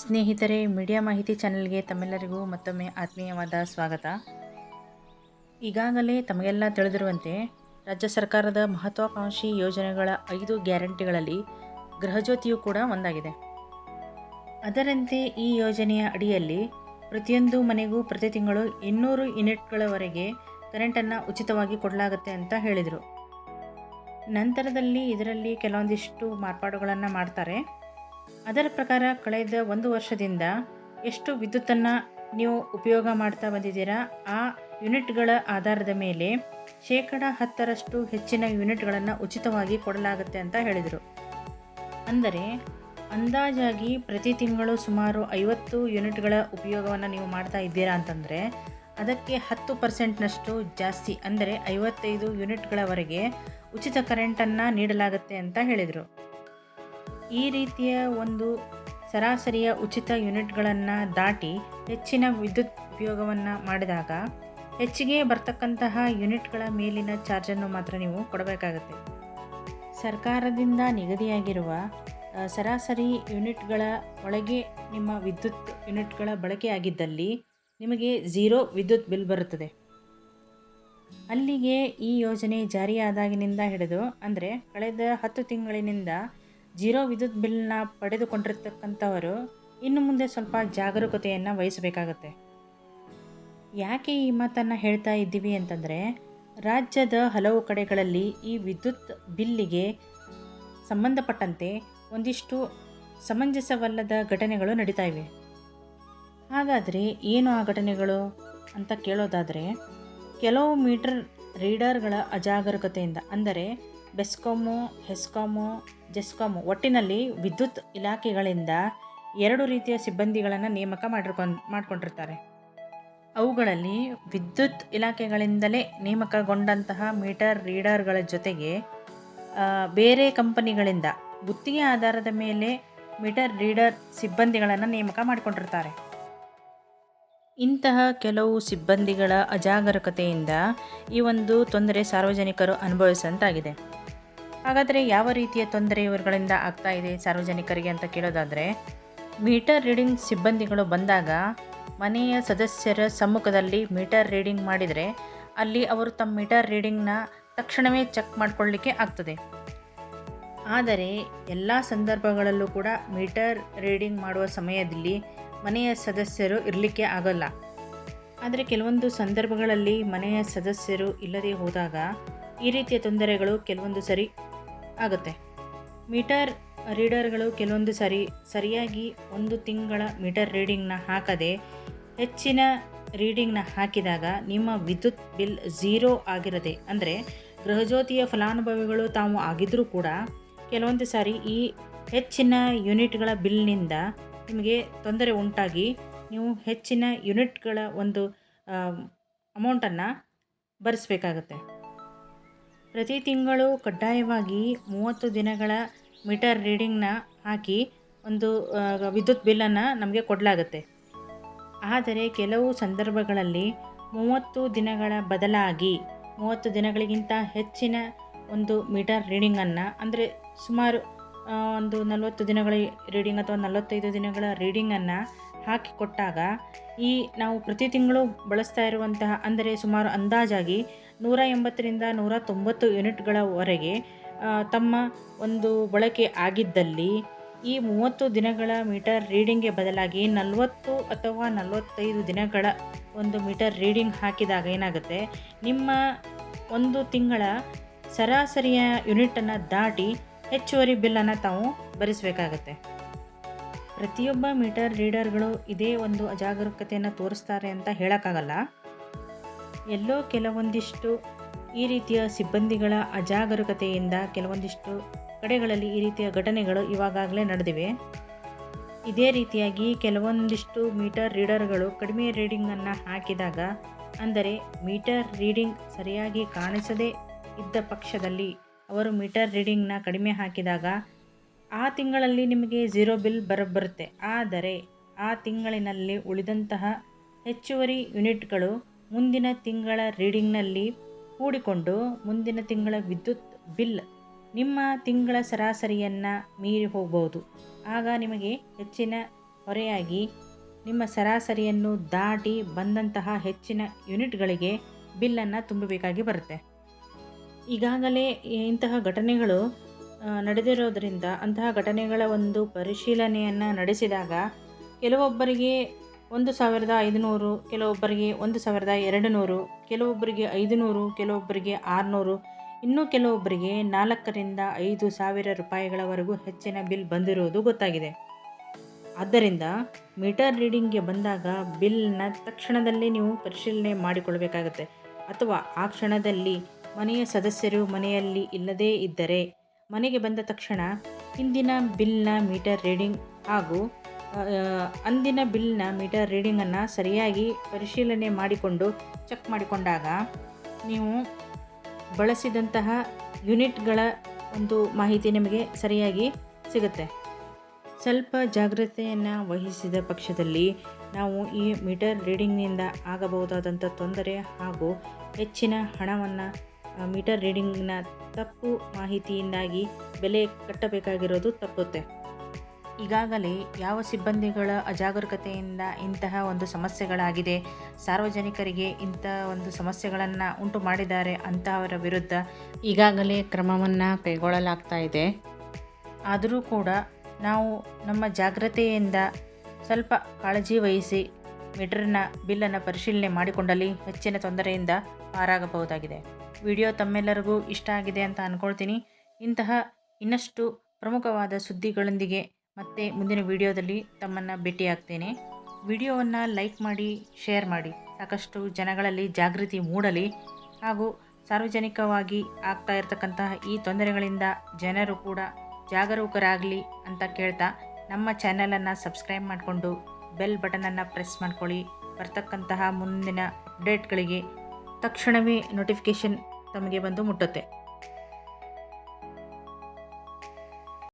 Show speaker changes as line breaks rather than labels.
ಸ್ನೇಹಿತರೆ, ಮೀಡಿಯಾ ಮಾಹಿತಿ ಚಾನೆಲ್ಗೆ ತಮ್ಮೆಲ್ಲರಿಗೂ ಮತ್ತೊಮ್ಮೆ ಆತ್ಮೀಯವಾದ ಸ್ವಾಗತ. ಈಗಾಗಲೇ ತಮಗೆಲ್ಲ ತಿಳಿದಿರುವಂತೆ, ರಾಜ್ಯ ಸರ್ಕಾರದ ಮಹತ್ವಾಕಾಂಕ್ಷಿ ಯೋಜನೆಗಳ ಐದು ಗ್ಯಾರಂಟಿಗಳಲ್ಲಿ ಗೃಹಜ್ಯೋತಿಯು ಕೂಡ ಒಂದಾಗಿದೆ. ಅದರಂತೆ ಈ ಯೋಜನೆಯ ಅಡಿಯಲ್ಲಿ ಪ್ರತಿಯೊಂದು ಮನೆಗೂ ಪ್ರತಿ ತಿಂಗಳು ಇನ್ನೂರು ಯೂನಿಟ್ಗಳವರೆಗೆ ಕರೆಂಟನ್ನು ಉಚಿತವಾಗಿ ಕೊಡಲಾಗುತ್ತೆ ಅಂತ ಹೇಳಿದರು. ನಂತರದಲ್ಲಿ ಇದರಲ್ಲಿ ಕೆಲವೊಂದಿಷ್ಟು ಮಾರ್ಪಾಡುಗಳನ್ನು ಮಾಡ್ತಾರೆ. ಅದರ ಪ್ರಕಾರ ಕಳೆದ ಒಂದು ವರ್ಷದಿಂದ ಎಷ್ಟು ವಿದ್ಯುತ್ತನ್ನು ನೀವು ಉಪಯೋಗ ಮಾಡ್ತಾ ಬಂದಿದ್ದೀರಾ, ಆ ಯೂನಿಟ್ಗಳ ಆಧಾರದ ಮೇಲೆ ಶೇಕಡ ಹತ್ತರಷ್ಟು ಹೆಚ್ಚಿನ ಯೂನಿಟ್ಗಳನ್ನು ಉಚಿತವಾಗಿ ಕೊಡಲಾಗುತ್ತೆ ಅಂತ ಹೇಳಿದರು. ಅಂದರೆ ಅಂದಾಜಾಗಿ ಪ್ರತಿ ತಿಂಗಳು ಸುಮಾರು ಐವತ್ತು ಯೂನಿಟ್ಗಳ ಉಪಯೋಗವನ್ನು ನೀವು ಮಾಡ್ತಾ ಇದ್ದೀರಾ ಅಂತಂದರೆ ಅದಕ್ಕೆ ಹತ್ತು ಪರ್ಸೆಂಟ್ನಷ್ಟು ಜಾಸ್ತಿ, ಅಂದರೆ ಐವತ್ತೈದು ಯೂನಿಟ್ಗಳವರೆಗೆ ಉಚಿತ ಕರೆಂಟನ್ನು ನೀಡಲಾಗುತ್ತೆ ಅಂತ ಹೇಳಿದರು. ಈ ರೀತಿಯ ಒಂದು ಸರಾಸರಿಯ ಉಚಿತ ಯೂನಿಟ್ಗಳನ್ನು ದಾಟಿ ಹೆಚ್ಚಿನ ವಿದ್ಯುತ್ ಉಪಯೋಗವನ್ನು ಮಾಡಿದಾಗ ಹೆಚ್ಚಿಗೆ ಬರ್ತಕ್ಕಂತಹ ಯೂನಿಟ್ಗಳ ಮೇಲಿನ ಚಾರ್ಜನ್ನು ಮಾತ್ರ ನೀವು ಕೊಡಬೇಕಾಗುತ್ತೆ. ಸರ್ಕಾರದಿಂದ ನಿಗದಿಯಾಗಿರುವ ಸರಾಸರಿ ಯೂನಿಟ್ಗಳ ಒಳಗೆ ನಿಮ್ಮ ವಿದ್ಯುತ್ ಯೂನಿಟ್ಗಳ ಬಳಕೆ ಆಗಿದ್ದಲ್ಲಿ ನಿಮಗೆ ಝೀರೋ ವಿದ್ಯುತ್ ಬಿಲ್ ಬರುತ್ತದೆ. ಅಲ್ಲಿಗೆ ಈ ಯೋಜನೆ ಜಾರಿಯಾದಾಗಿನಿಂದ ಹಿಡಿದು, ಅಂದರೆ ಕಳೆದ ಹತ್ತು ತಿಂಗಳಿನಿಂದ ಜೀರೋ ವಿದ್ಯುತ್ ಬಿಲ್ನ ಪಡೆದುಕೊಂಡಿರ್ತಕ್ಕಂಥವರು ಇನ್ನು ಮುಂದೆ ಸ್ವಲ್ಪ ಜಾಗರೂಕತೆಯನ್ನು ವಹಿಸಬೇಕಾಗತ್ತೆ. ಯಾಕೆ ಈ ಮಾತನ್ನು ಹೇಳ್ತಾ ಇದ್ದೀವಿ ಅಂತಂದರೆ, ರಾಜ್ಯದ ಹಲವು ಕಡೆಗಳಲ್ಲಿ ಈ ವಿದ್ಯುತ್ ಬಿಲ್ಲಿಗೆ ಸಂಬಂಧಪಟ್ಟಂತೆ ಒಂದಿಷ್ಟು ಸಮಂಜಸವಲ್ಲದ ಘಟನೆಗಳು ನಡೀತಾ ಇವೆ. ಹಾಗಾದರೆ ಏನು ಆ ಘಟನೆಗಳು ಅಂತ ಕೇಳೋದಾದರೆ, ಕೆಲವು ಮೀಟರ್ ರೀಡರ್ಗಳ ಅಜಾಗರೂಕತೆಯಿಂದ, ಅಂದರೆ ಬೆಸ್ಕಾಮು, ಹೆಸ್ಕಾಮು, ಜೆಸ್ಕಾಮು ಒಟ್ಟಿನಲ್ಲಿ ವಿದ್ಯುತ್ ಇಲಾಖೆಗಳಿಂದ ಎರಡು ರೀತಿಯ ಸಿಬ್ಬಂದಿಗಳನ್ನು ನೇಮಕ ಮಾಡಿರ್ಕೊಂಡು, ಮಾಡಿಕೊಂಡಿರ್ತಾರೆ. ಅವುಗಳಲ್ಲಿ ವಿದ್ಯುತ್ ಇಲಾಖೆಗಳಿಂದಲೇ ನೇಮಕಗೊಂಡಂತಹ ಮೀಟರ್ ರೀಡರ್ಗಳ ಜೊತೆಗೆ ಬೇರೆ ಕಂಪನಿಗಳಿಂದ ಗುತ್ತಿಗೆ ಆಧಾರದ ಮೇಲೆ ಮೀಟರ್ ರೀಡರ್ ಸಿಬ್ಬಂದಿಗಳನ್ನು ನೇಮಕ ಮಾಡಿಕೊಂಡಿರ್ತಾರೆ. ಇಂತಹ ಕೆಲವು ಸಿಬ್ಬಂದಿಗಳ ಅಜಾಗರೂಕತೆಯಿಂದ ಈ ಒಂದು ತೊಂದರೆ ಸಾರ್ವಜನಿಕರು ಅನುಭವಿಸಂತಾಗಿದೆ. ಹಾಗಾದರೆ ಯಾವ ರೀತಿಯ ತೊಂದರೆ ಇವರುಗಳಿಂದ ಆಗ್ತಾ ಇದೆ ಸಾರ್ವಜನಿಕರಿಗೆ ಅಂತ ಕೇಳೋದಾದರೆ, ಮೀಟರ್ ರೀಡಿಂಗ್ ಸಿಬ್ಬಂದಿಗಳು ಬಂದಾಗ ಮನೆಯ ಸದಸ್ಯರ ಸಮ್ಮುಖದಲ್ಲಿ ಮೀಟರ್ ರೀಡಿಂಗ್ ಮಾಡಿದರೆ ಅಲ್ಲಿ ಅವರು ತಮ್ಮ ಮೀಟರ್ ರೀಡಿಂಗ್ನ ತಕ್ಷಣವೇ ಚೆಕ್ ಮಾಡಿಕೊಳ್ಳಿಕ್ಕೆ ಆಗ್ತದೆ. ಆದರೆ ಎಲ್ಲ ಸಂದರ್ಭಗಳಲ್ಲೂ ಕೂಡ ಮೀಟರ್ ರೀಡಿಂಗ್ ಮಾಡುವ ಸಮಯದಲ್ಲಿ ಮನೆಯ ಸದಸ್ಯರು ಇರಲಿಕ್ಕೆ ಆಗಲ್ಲ. ಆದರೆ ಕೆಲವೊಂದು ಸಂದರ್ಭಗಳಲ್ಲಿ ಮನೆಯ ಸದಸ್ಯರು ಇಲ್ಲದೆ ಹೋದಾಗ ಈ ರೀತಿಯ ತೊಂದರೆಗಳು ಕೆಲವೊಂದು ಸರಿ ಆಗುತ್ತೆ. ಮೀಟರ್ ರೀಡರ್ಗಳು ಕೆಲವೊಂದು ಸರಿ, ಸರಿಯಾಗಿ ಒಂದು ತಿಂಗಳ ಮೀಟರ್ ರೀಡಿಂಗ್ನ ಹಾಕದೆ ಹೆಚ್ಚಿನ ರೀಡಿಂಗ್ನ ಹಾಕಿದಾಗ ನಿಮ್ಮ ವಿದ್ಯುತ್ ಬಿಲ್ ಝೀರೋ ಆಗಿರದೆ, ಅಂದರೆ ಗೃಹಜ್ಯೋತಿಯ ಫಲಾನುಭವಿಗಳು ತಾವು ಆಗಿದ್ದರೂ ಕೂಡ ಕೆಲವೊಂದು ಸಾರಿ ಈ ಹೆಚ್ಚಿನ ಯೂನಿಟ್ಗಳ ಬಿಲ್ನಿಂದ ನಿಮಗೆ ತೊಂದರೆ ಉಂಟಾಗಿ ನೀವು ಹೆಚ್ಚಿನ ಯೂನಿಟ್ಗಳ ಒಂದು ಅಮೌಂಟನ್ನು ಭರಿಸಬೇಕಾಗತ್ತೆ. ಪ್ರತಿ ತಿಂಗಳು ಕಡ್ಡಾಯವಾಗಿ ಮೂವತ್ತು ದಿನಗಳ ಮೀಟರ್ ರೀಡಿಂಗ್ನ ಹಾಕಿ ಒಂದು ವಿದ್ಯುತ್ ಬಿಲ್ಲನ್ನು ನಮಗೆ ಕೊಡಲಾಗುತ್ತೆ. ಆದರೆ ಕೆಲವು ಸಂದರ್ಭಗಳಲ್ಲಿ ಮೂವತ್ತು ದಿನಗಳ ಬದಲಾಗಿ ಮೂವತ್ತು ದಿನಗಳಿಗಿಂತ ಹೆಚ್ಚಿನ ಒಂದು ಮೀಟರ್ ರೀಡಿಂಗನ್ನು, ಅಂದರೆ ಸುಮಾರು ಒಂದು ನಲವತ್ತು ದಿನಗಳ ರೀಡಿಂಗ್ ಅಥವಾ ನಲವತ್ತೈದು ದಿನಗಳ ರೀಡಿಂಗನ್ನು ಹಾಕಿ ಕೊಟ್ಟಾಗ ಈ ನಾವು ಪ್ರತಿ ತಿಂಗಳು ಬಳಸ್ತಾ ಇರುವಂತಹ, ಅಂದರೆ ಸುಮಾರು ಅಂದಾಜಾಗಿ ನೂರ ಎಂಬತ್ತರಿಂದ ನೂರ ತೊಂಬತ್ತು ಯೂನಿಟ್ಗಳವರೆಗೆ ತಮ್ಮ ಒಂದು ಬಳಕೆ ಆಗಿದ್ದಲ್ಲಿ ಈ ಮೂವತ್ತು ದಿನಗಳ ಮೀಟರ್ ರೀಡಿಂಗ್ಗೆ ಬದಲಾಗಿ ನಲವತ್ತು ಅಥವಾ ನಲವತ್ತೈದು ದಿನಗಳ ಒಂದು ಮೀಟರ್ ರೀಡಿಂಗ್ ಹಾಕಿದಾಗ ಏನಾಗುತ್ತೆ, ನಿಮ್ಮ ಒಂದು ತಿಂಗಳ ಸರಾಸರಿಯ ಯೂನಿಟನ್ನು ದಾಟಿ ಹೆಚ್ಚುವರಿ ಬಿಲ್ಲನ್ನು ತಾವು ಭರಿಸಬೇಕಾಗತ್ತೆ. ಪ್ರತಿಯೊಬ್ಬ ಮೀಟರ್ ರೀಡರ್ಗಳು ಇದೇ ಒಂದು ಅಜಾಗರೂಕತೆಯನ್ನು ತೋರಿಸ್ತಾರೆ ಅಂತ ಹೇಳೋಕ್ಕಾಗಲ್ಲ. ಎಲ್ಲೋ ಕೆಲವೊಂದಿಷ್ಟು ಈ ರೀತಿಯ ಸಿಬ್ಬಂದಿಗಳ ಅಜಾಗರೂಕತೆಯಿಂದ ಕೆಲವೊಂದಿಷ್ಟು ಕಡೆಗಳಲ್ಲಿ ಈ ರೀತಿಯ ಘಟನೆಗಳು ಇವಾಗಲೇ ನಡೆದಿವೆ. ಇದೇ ರೀತಿಯಾಗಿ ಕೆಲವೊಂದಿಷ್ಟು ಮೀಟರ್ ರೀಡರ್ಗಳು ಕಡಿಮೆ ರೀಡಿಂಗನ್ನು ಹಾಕಿದಾಗ, ಅಂದರೆ ಮೀಟರ್ ರೀಡಿಂಗ್ ಸರಿಯಾಗಿ ಕಾಣಿಸದೇ ಇದ್ದ ಪಕ್ಷದಲ್ಲಿ ಅವರು ಮೀಟರ್ ರೀಡಿಂಗ್ನ ಕಡಿಮೆ ಹಾಕಿದಾಗ ಆ ತಿಂಗಳಲ್ಲಿ ನಿಮಗೆ ಝೀರೋ ಬಿಲ್ ಬರಬರುತ್ತೆ ಆದರೆ ಆ ತಿಂಗಳಿನಲ್ಲಿ ಉಳಿದಂತಹ ಹೆಚ್ಚುವರಿ ಯೂನಿಟ್ಗಳು ಮುಂದಿನ ತಿಂಗಳ ರೀಡಿಂಗ್ನಲ್ಲಿ ಕೂಡಿಕೊಂಡು ಮುಂದಿನ ತಿಂಗಳ ವಿದ್ಯುತ್ ಬಿಲ್ ನಿಮ್ಮ ತಿಂಗಳ ಸರಾಸರಿಯನ್ನು ಮೀರಿ ಹೋಗ್ಬೋದು. ಆಗ ನಿಮಗೆ ಹೆಚ್ಚಿನ ಹೊರೆಯಾಗಿ ನಿಮ್ಮ ಸರಾಸರಿಯನ್ನು ದಾಟಿ ಬಂದಂತಹ ಹೆಚ್ಚಿನ ಯೂನಿಟ್ಗಳಿಗೆ ಬಿಲ್ಲನ್ನು ತುಂಬಬೇಕಾಗಿ ಬರುತ್ತೆ. ಈಗಾಗಲೇ ಇಂತಹ ಘಟನೆಗಳು ನಡೆದಿರೋದರಿಂದ ಅಂತಹ ಘಟನೆಗಳ ಒಂದು ಪರಿಶೀಲನೆಯನ್ನು ನಡೆಸಿದಾಗ ಕೆಲವೊಬ್ಬರಿಗೆ ಒಂದು ಸಾವಿರದ ಐದುನೂರು, ಕೆಲವೊಬ್ಬರಿಗೆ ಒಂದು ಸಾವಿರದ ಎರಡು ನೂರು ಕೆಲವೊಬ್ಬರಿಗೆ ಐದುನೂರು, ಕೆಲವೊಬ್ಬರಿಗೆ ಆರುನೂರು, ಇನ್ನೂ ಕೆಲವೊಬ್ಬರಿಗೆ ನಾಲ್ಕರಿಂದ ಐದು ಸಾವಿರ ರೂಪಾಯಿಗಳವರೆಗೂ ಹೆಚ್ಚಿನ ಬಿಲ್ ಬಂದಿರುವುದು ಗೊತ್ತಾಗಿದೆ. ಆದ್ದರಿಂದ ಮೀಟರ್ ರೀಡಿಂಗ್ಗೆ ಬಂದಾಗ ಬಿಲ್ನ ತಕ್ಷಣದಲ್ಲೇ ನೀವು ಪರಿಶೀಲನೆ ಮಾಡಿಕೊಳ್ಳಬೇಕಾಗುತ್ತೆ ಅಥವಾ ಆ ಕ್ಷಣದಲ್ಲಿ ಮನೆಯ ಸದಸ್ಯರು ಮನೆಯಲ್ಲಿ ಇಲ್ಲದೇ ಇದ್ದರೆ ಮನೆಗೆ ಬಂದ ತಕ್ಷಣ ಹಿಂದಿನ ಬಿಲ್ನ ಮೀಟರ್ ರೀಡಿಂಗ್ ಹಾಗೂ ಅಂದಿನ ಬಿಲ್ನ ಮೀಟರ್ ರೀಡಿಂಗನ್ನು ಸರಿಯಾಗಿ ಪರಿಶೀಲನೆ ಮಾಡಿಕೊಂಡು ಚೆಕ್ ಮಾಡಿಕೊಂಡಾಗ ನೀವು ಬಳಸಿದಂತಹ ಯೂನಿಟ್ಗಳ ಒಂದು ಮಾಹಿತಿ ನಿಮಗೆ ಸರಿಯಾಗಿ ಸಿಗುತ್ತೆ. ಸ್ವಲ್ಪ ಜಾಗ್ರತೆಯನ್ನು ವಹಿಸಿದ ಪಕ್ಷದಲ್ಲಿ ನಾವು ಈ ಮೀಟರ್ ರೀಡಿಂಗ್ನಿಂದ ಆಗಬಹುದಾದಂಥ ತೊಂದರೆ ಹಾಗೂ ಹೆಚ್ಚಿನ ಹಣವನ್ನು ಮೀಟರ್ ರೀಡಿಂಗ್ನ ತಪ್ಪು ಮಾಹಿತಿಯಿಂದಾಗಿ ಬೆಲೆ ಕಟ್ಟಬೇಕಾಗಿರೋದು ತಪ್ಪುತ್ತೆ. ಈಗಾಗಲೇ ಯಾವ ಸಿಬ್ಬಂದಿಗಳ ಅಜಾಗರೂಕತೆಯಿಂದ ಇಂತಹ ಒಂದು ಸಮಸ್ಯೆಗಳಾಗಿದೆ, ಸಾರ್ವಜನಿಕರಿಗೆ ಇಂಥ ಒಂದು ಸಮಸ್ಯೆಗಳನ್ನು ಉಂಟು ಮಾಡಿದ್ದಾರೆ ಅಂತಹವರ ವಿರುದ್ಧ ಈಗಾಗಲೇ ಕ್ರಮವನ್ನು ಕೈಗೊಳ್ಳಲಾಗ್ತಾ ಇದೆ. ಆದರೂ ಕೂಡ ನಾವು ನಮ್ಮ ಜಾಗ್ರತೆಯಿಂದ ಸ್ವಲ್ಪ ಕಾಳಜಿ ವಹಿಸಿ ಮೀಟರ್ನ ಬಿಲ್ಲನ್ನು ಪರಿಶೀಲನೆ ಮಾಡಿಕೊಂಡಲ್ಲಿ ಹೆಚ್ಚಿನ ತೊಂದರೆಯಿಂದ ಪಾರಾಗಬಹುದಾಗಿದೆ. ವಿಡಿಯೋ ತಮ್ಮೆಲ್ಲರಿಗೂ ಇಷ್ಟ ಆಗಿದೆ ಅಂತ ಅಂದ್ಕೊಳ್ತೀನಿ ಇಂತಹ ಇನ್ನಷ್ಟು ಪ್ರಮುಖವಾದ ಸುದ್ದಿಗಳೊಂದಿಗೆ ಮತ್ತೆ ಮುಂದಿನ ವಿಡಿಯೋದಲ್ಲಿ ತಮ್ಮನ್ನು ಭೇಟಿಯಾಗ್ತೇನೆ. ವಿಡಿಯೋವನ್ನು ಲೈಕ್ ಮಾಡಿ, ಶೇರ್ ಮಾಡಿ. ಸಾಕಷ್ಟು ಜನಗಳಲ್ಲಿ ಜಾಗೃತಿ ಮೂಡಲಿ. ಹಾಗೂ ಸಾರ್ವಜನಿಕವಾಗಿ ಆಗ್ತಾ ಇರತಕ್ಕಂತಹ ಈ ತೊಂದರೆಗಳಿಂದ ಜನರು ಕೂಡ ಜಾಗರೂಕರಾಗಲಿ ಅಂತ ಕೇಳ್ತಾ ನಮ್ಮ ಚಾನಲನ್ನು ಸಬ್ಸ್ಕ್ರೈಬ್ ಮಾಡಿಕೊಂಡು ಬೆಲ್ ಬಟನನ್ನು ಪ್ರೆಸ್ ಮಾಡ್ಕೊಳ್ಳಿ. ಬರ್ತಕ್ಕಂತಹ ಮುಂದಿನ ಅಪ್ಡೇಟ್ಗಳಿಗೆ ತಕ್ಷಣವೇ ನೋಟಿಫಿಕೇಷನ್ ತಮಗೆ ಬಂದು ಮುಟ್ಟುತ್ತೆ.